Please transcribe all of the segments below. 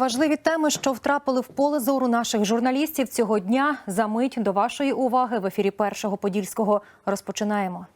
важливі теми, що втрапили в поле зору наших журналістів цього дня. За мить до вашої уваги в ефірі першого подільського розпочинаємо.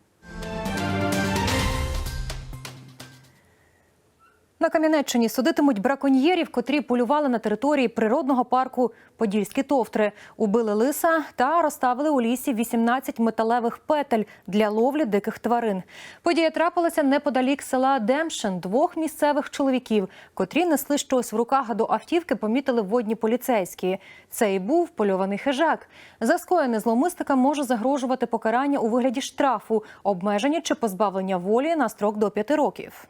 На Кам'янеччині судитимуть браконьєрів, котрі полювали на території природного парку Подільські товтри, убили лиса та розставили у лісі 18 металевих петель для ловлі диких тварин. Подія трапилася неподалік села Демшин. Двох місцевих чоловіків, котрі несли щось в руках до автівки, помітили водні поліцейські. Це і був польований хижак. За скоєне зловмисника може загрожувати покарання у вигляді штрафу, обмеження чи позбавлення волі на строк до 5 років.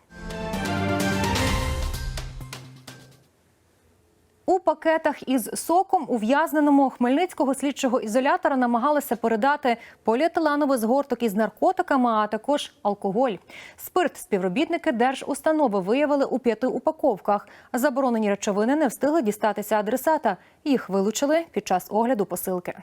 Пакетах із соком ув'язненому хмельницького слідчого ізолятора намагалися передати поліетиленовий згорток із наркотиками, а також алкоголь. Спирт співробітники держустанови виявили у п'яти упаковках. Заборонені речовини не встигли дістатися адресата. Їх вилучили під час огляду посилки.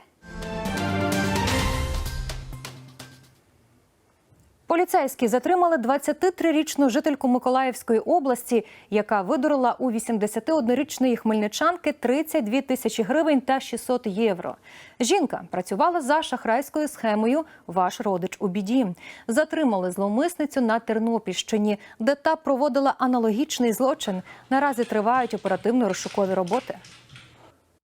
Поліцейські затримали 23-річну жительку Миколаївської області, яка видурила у 81-річної хмельничанки 32 тисячі гривень та 600 євро. Жінка працювала за шахрайською схемою «Ваш родич у біді». Затримали зловмисницю на Тернопільщині, де та проводила аналогічний злочин. Наразі тривають оперативно-розшукові роботи.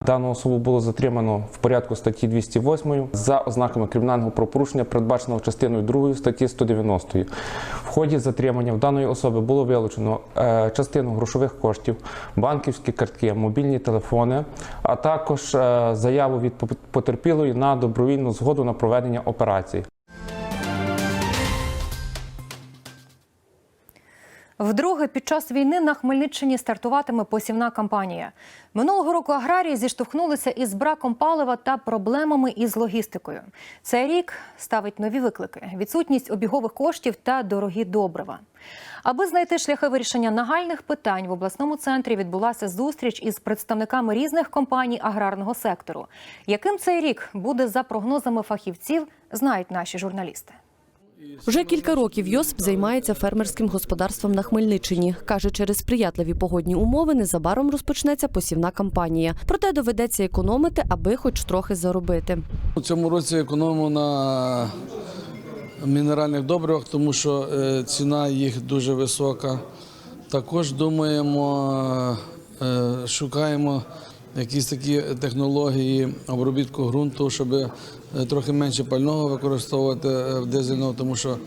Дану особу було затримано в порядку статті 208 за ознаками кримінального правопорушення, передбаченого частиною 2 статті 190. В ході затримання в даної особи було вилучено е, частину грошових коштів, банківські картки, мобільні телефони, а також е, заяву від потерпілої на добровільну згоду на проведення операції. Вдруге під час війни на Хмельниччині стартуватиме посівна кампанія. Минулого року аграрії зіштовхнулися із браком палива та проблемами із логістикою. Цей рік ставить нові виклики: відсутність обігових коштів та дорогі добрива. Аби знайти шляхи вирішення нагальних питань в обласному центрі відбулася зустріч із представниками різних компаній аграрного сектору. Яким цей рік буде за прогнозами фахівців, знають наші журналісти. Вже кілька років Йосип займається фермерським господарством на Хмельниччині. Каже, через сприятливі погодні умови незабаром розпочнеться посівна кампанія. Проте доведеться економити, аби хоч трохи заробити. У цьому році економимо на мінеральних добривах, тому що е, ціна їх дуже висока. Також думаємо, е, шукаємо якісь такі технології обробітку ґрунту, щоб е, трохи менше пального використовувати е, дизельного, тому що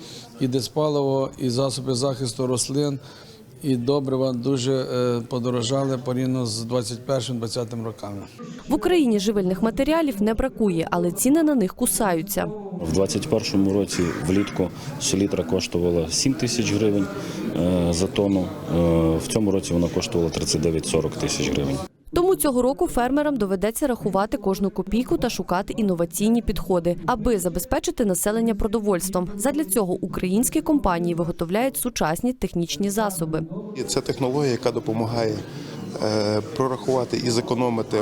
і диспаливо, і засоби захисту рослин, і добрива дуже е, подорожали порівняно з 21-20 роками. В Україні живильних матеріалів не бракує, але ціни на них кусаються. В 2021 році влітку селітра коштувала 7 тисяч гривень за тонну. В цьому році вона коштувала 39-40 тисяч гривень. Цього року фермерам доведеться рахувати кожну копійку та шукати інноваційні підходи, аби забезпечити населення продовольством. Задля цього українські компанії виготовляють сучасні технічні засоби. Це технологія, яка допомагає е, прорахувати і зекономити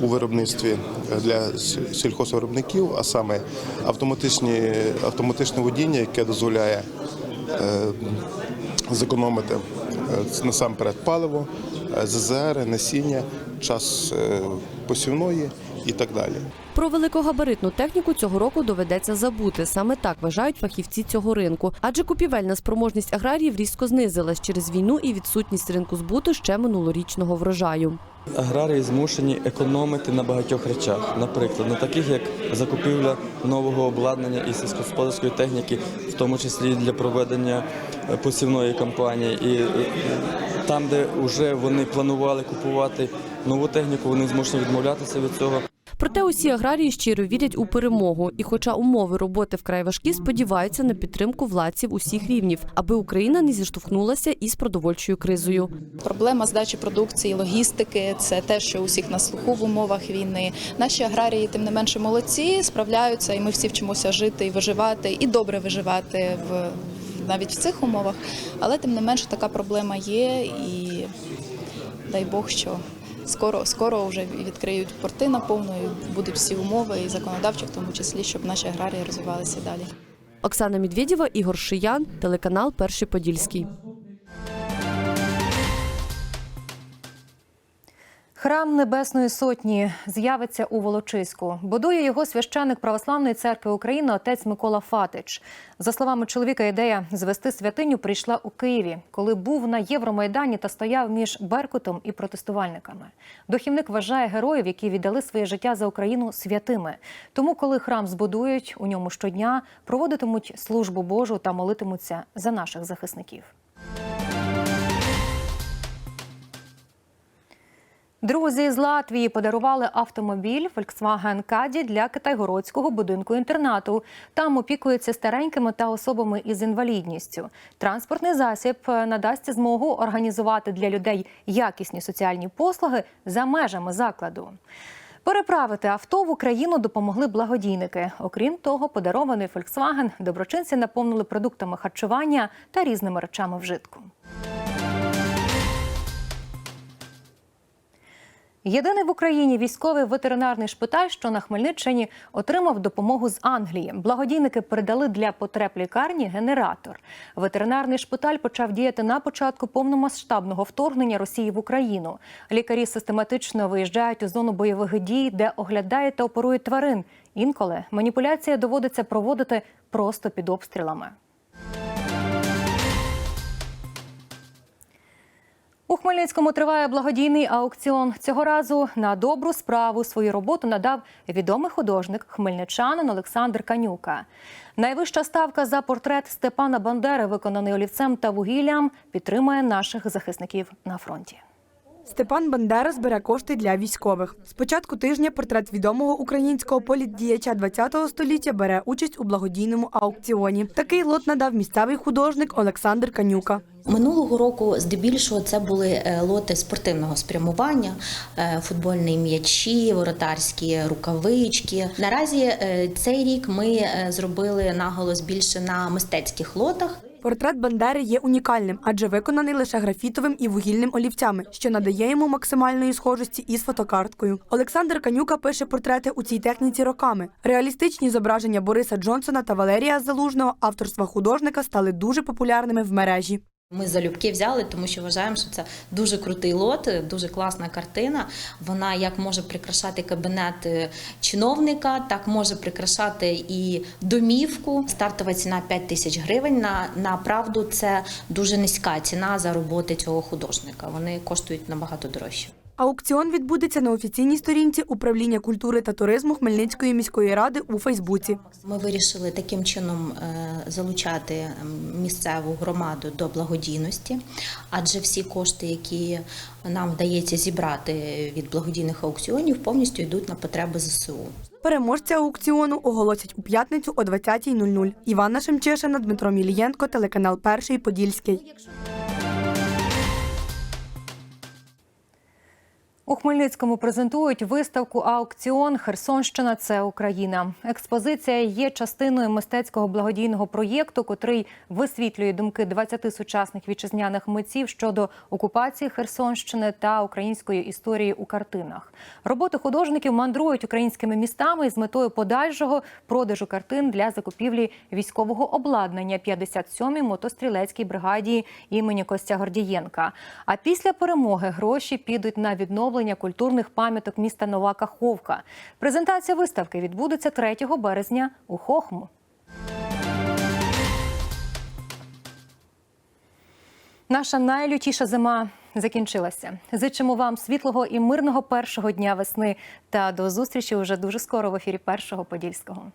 у виробництві для сіль- сільхозвиробників, а саме автоматичні, автоматичне водіння, яке дозволяє е, зекономити е, насамперед паливо, е, ЗЗР, насіння, час е, посівної і так далі. Про великогабаритну техніку цього року доведеться забути. Саме так вважають фахівці цього ринку. Адже купівельна спроможність аграріїв різко знизилась через війну і відсутність ринку збуту ще минулорічного врожаю. Аграрії змушені економити на багатьох речах, наприклад, на таких як закупівля нового обладнання і сільськогосподарської техніки, в тому числі для проведення е, посівної кампанії. І е, там, де вже вони планували купувати нову техніку, вони змушені відмовлятися від цього. Проте усі аграрії щиро вірять у перемогу. І, хоча умови роботи вкрай важкі, сподіваються на підтримку владців усіх рівнів, аби Україна не зіштовхнулася із продовольчою кризою. Проблема здачі продукції, логістики це те, що усіх на слуху в умовах війни. Наші аграрії, тим не менше, молодці, справляються, і ми всі вчимося жити і виживати, і добре виживати в навіть в цих умовах. Але тим не менше така проблема є, і дай Бог, що скоро, скоро вже відкриють порти наповно, і будуть всі умови, і законодавчі, в тому числі, щоб наші аграрії розвивалися далі. Оксана Медведєва, Ігор Шиян, телеканал Перший Подільський. Храм Небесної Сотні з'явиться у Волочиську. Будує його священник Православної церкви України отець Микола Фатич. За словами чоловіка, ідея звести святиню прийшла у Києві, коли був на Євромайдані та стояв між Беркутом і протестувальниками. Духівник вважає героїв, які віддали своє життя за Україну святими. Тому, коли храм збудують, у ньому щодня проводитимуть службу Божу та молитимуться за наших захисників. Друзі з Латвії подарували автомобіль Volkswagen Caddy для китайгородського будинку інтернату. Там опікуються старенькими та особами із інвалідністю. Транспортний засіб надасть змогу організувати для людей якісні соціальні послуги за межами закладу. Переправити авто в Україну допомогли благодійники. Окрім того, подарований Volkswagen доброчинці наповнили продуктами харчування та різними речами вжитку. Єдиний в Україні військовий ветеринарний шпиталь, що на Хмельниччині отримав допомогу з Англії. Благодійники передали для потреб лікарні генератор. Ветеринарний шпиталь почав діяти на початку повномасштабного вторгнення Росії в Україну. Лікарі систематично виїжджають у зону бойових дій, де оглядають та оперують тварин. Інколи маніпуляція доводиться проводити просто під обстрілами. У Хмельницькому триває благодійний аукціон. Цього разу на добру справу свою роботу надав відомий художник хмельничанин Олександр Канюка. Найвища ставка за портрет Степана Бандери, виконаний олівцем та вугіллям, підтримує наших захисників на фронті. Степан Бандера збере кошти для військових. З початку тижня портрет відомого українського політдіяча ХХ століття бере участь у благодійному аукціоні. Такий лот надав місцевий художник Олександр Канюка. Минулого року здебільшого це були е, лоти спортивного спрямування, е, футбольні м'ячі, воротарські рукавички. Наразі е, цей рік ми зробили наголос більше на мистецьких лотах. Портрет Бандери є унікальним, адже виконаний лише графітовим і вугільним олівцями, що надає йому максимальної схожості із фотокарткою. Олександр Канюка пише портрети у цій техніці роками. Реалістичні зображення Бориса Джонсона та Валерія Залужного авторства художника стали дуже популярними в мережі. Ми залюбки взяли, тому що вважаємо, що це дуже крутий лот, дуже класна картина. Вона як може прикрашати кабінет е, чиновника, так може прикрашати і домівку. Стартова ціна 5 тисяч гривень. На, на правду це дуже низька ціна за роботи цього художника. Вони коштують набагато дорожче. Аукціон відбудеться на офіційній сторінці управління культури та туризму Хмельницької міської ради у Фейсбуці. Ми вирішили таким чином е, залучати місцеву громаду до благодійності, адже всі кошти, які нам вдається зібрати від благодійних аукціонів, повністю йдуть на потреби ЗСУ. Переможця аукціону оголосять у п'ятницю о 20.00. Івана Шемчишина, Дмитро Мілієнко, телеканал Перший Подільський. У Хмельницькому презентують виставку аукціон Херсонщина це Україна. Експозиція є частиною мистецького благодійного проєкту, котрий висвітлює думки 20 сучасних вітчизняних митців щодо окупації Херсонщини та української історії у картинах. Роботи художників мандрують українськими містами з метою подальшого продажу картин для закупівлі військового обладнання 57-й мотострілецькій бригаді імені Костя Гордієнка. А після перемоги гроші підуть на відновлення культурних пам'яток міста Нова Каховка. Презентація виставки відбудеться 3 березня у Хохму. Наша найлютіша зима закінчилася. Зичимо вам світлого і мирного першого дня весни та до зустрічі уже дуже скоро в ефірі першого подільського.